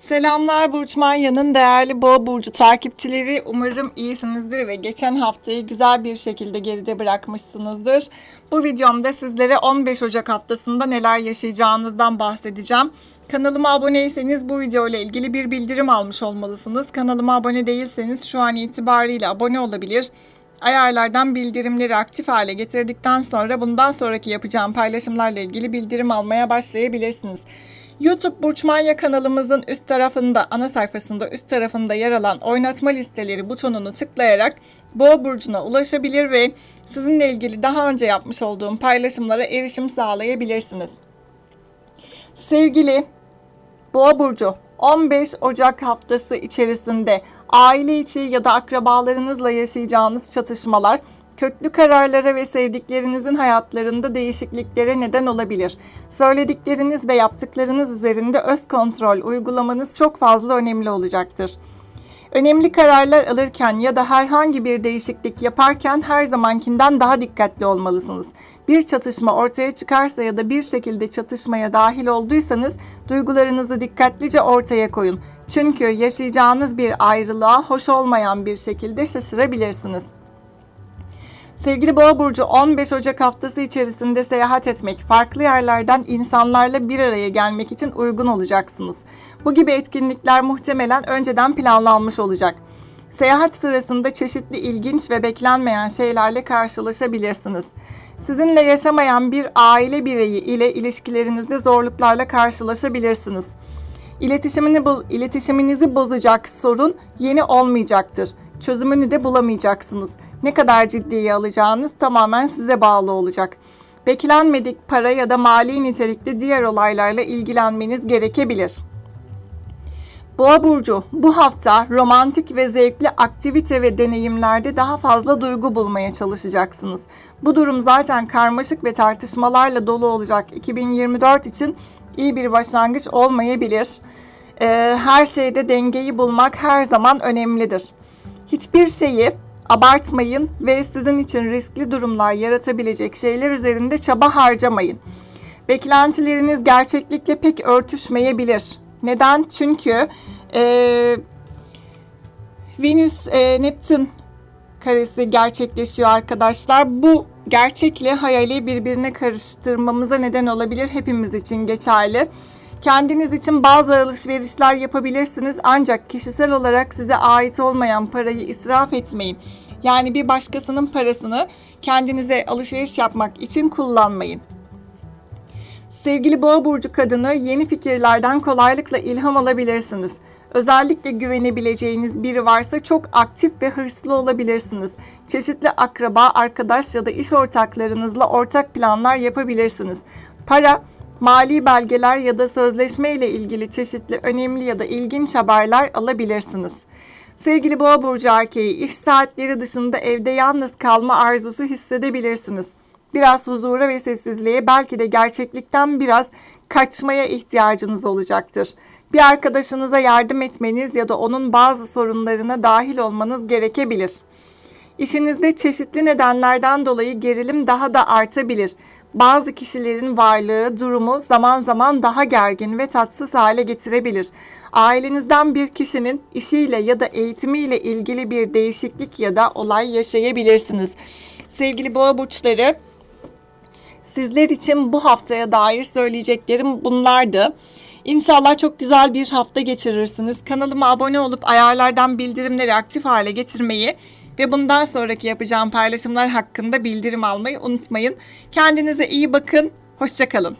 Selamlar Burç Manya'nın değerli Boğa Burcu takipçileri. Umarım iyisinizdir ve geçen haftayı güzel bir şekilde geride bırakmışsınızdır. Bu videomda sizlere 15 Ocak haftasında neler yaşayacağınızdan bahsedeceğim. Kanalıma aboneyseniz bu video ile ilgili bir bildirim almış olmalısınız. Kanalıma abone değilseniz şu an itibariyle abone olabilir. Ayarlardan bildirimleri aktif hale getirdikten sonra bundan sonraki yapacağım paylaşımlarla ilgili bildirim almaya başlayabilirsiniz. YouTube Burçmanya kanalımızın üst tarafında, ana sayfasında üst tarafında yer alan oynatma listeleri butonunu tıklayarak Boğa Burcu'na ulaşabilir ve sizinle ilgili daha önce yapmış olduğum paylaşımlara erişim sağlayabilirsiniz. Sevgili Boğa burcu 15 Ocak haftası içerisinde aile içi ya da akrabalarınızla yaşayacağınız çatışmalar köklü kararlara ve sevdiklerinizin hayatlarında değişikliklere neden olabilir. Söyledikleriniz ve yaptıklarınız üzerinde öz kontrol uygulamanız çok fazla önemli olacaktır. Önemli kararlar alırken ya da herhangi bir değişiklik yaparken her zamankinden daha dikkatli olmalısınız. Bir çatışma ortaya çıkarsa ya da bir şekilde çatışmaya dahil olduysanız duygularınızı dikkatlice ortaya koyun. Çünkü yaşayacağınız bir ayrılığa hoş olmayan bir şekilde şaşırabilirsiniz. Sevgili Boğa burcu 15 Ocak haftası içerisinde seyahat etmek, farklı yerlerden insanlarla bir araya gelmek için uygun olacaksınız. Bu gibi etkinlikler muhtemelen önceden planlanmış olacak. Seyahat sırasında çeşitli ilginç ve beklenmeyen şeylerle karşılaşabilirsiniz. Sizinle yaşamayan bir aile bireyi ile ilişkilerinizde zorluklarla karşılaşabilirsiniz. İletişimini iletişiminizi bozacak sorun yeni olmayacaktır. Çözümünü de bulamayacaksınız. Ne kadar ciddiye alacağınız tamamen size bağlı olacak. Beklenmedik para ya da mali nitelikli diğer olaylarla ilgilenmeniz gerekebilir. Boğa burcu bu hafta romantik ve zevkli aktivite ve deneyimlerde daha fazla duygu bulmaya çalışacaksınız. Bu durum zaten karmaşık ve tartışmalarla dolu olacak 2024 için iyi bir başlangıç olmayabilir. Ee, her şeyde dengeyi bulmak her zaman önemlidir. Hiçbir şeyi abartmayın ve sizin için riskli durumlar yaratabilecek şeyler üzerinde çaba harcamayın. Beklentileriniz gerçeklikle pek örtüşmeyebilir. Neden? Çünkü e, Venüs e, Neptün karesi gerçekleşiyor arkadaşlar. Bu gerçekle hayali birbirine karıştırmamıza neden olabilir. Hepimiz için geçerli. Kendiniz için bazı alışverişler yapabilirsiniz ancak kişisel olarak size ait olmayan parayı israf etmeyin. Yani bir başkasının parasını kendinize alışveriş yapmak için kullanmayın. Sevgili boğa burcu kadını yeni fikirlerden kolaylıkla ilham alabilirsiniz. Özellikle güvenebileceğiniz biri varsa çok aktif ve hırslı olabilirsiniz. Çeşitli akraba, arkadaş ya da iş ortaklarınızla ortak planlar yapabilirsiniz. Para, mali belgeler ya da sözleşme ile ilgili çeşitli önemli ya da ilginç haberler alabilirsiniz. Sevgili boğa burcu erkeği, iş saatleri dışında evde yalnız kalma arzusu hissedebilirsiniz. Biraz huzura ve sessizliğe belki de gerçeklikten biraz kaçmaya ihtiyacınız olacaktır. Bir arkadaşınıza yardım etmeniz ya da onun bazı sorunlarına dahil olmanız gerekebilir. İşinizde çeşitli nedenlerden dolayı gerilim daha da artabilir. Bazı kişilerin varlığı durumu zaman zaman daha gergin ve tatsız hale getirebilir. Ailenizden bir kişinin işiyle ya da eğitimiyle ilgili bir değişiklik ya da olay yaşayabilirsiniz. Sevgili boğa burçları, sizler için bu haftaya dair söyleyeceklerim bunlardı. İnşallah çok güzel bir hafta geçirirsiniz. Kanalıma abone olup ayarlardan bildirimleri aktif hale getirmeyi ve bundan sonraki yapacağım paylaşımlar hakkında bildirim almayı unutmayın. Kendinize iyi bakın. Hoşçakalın.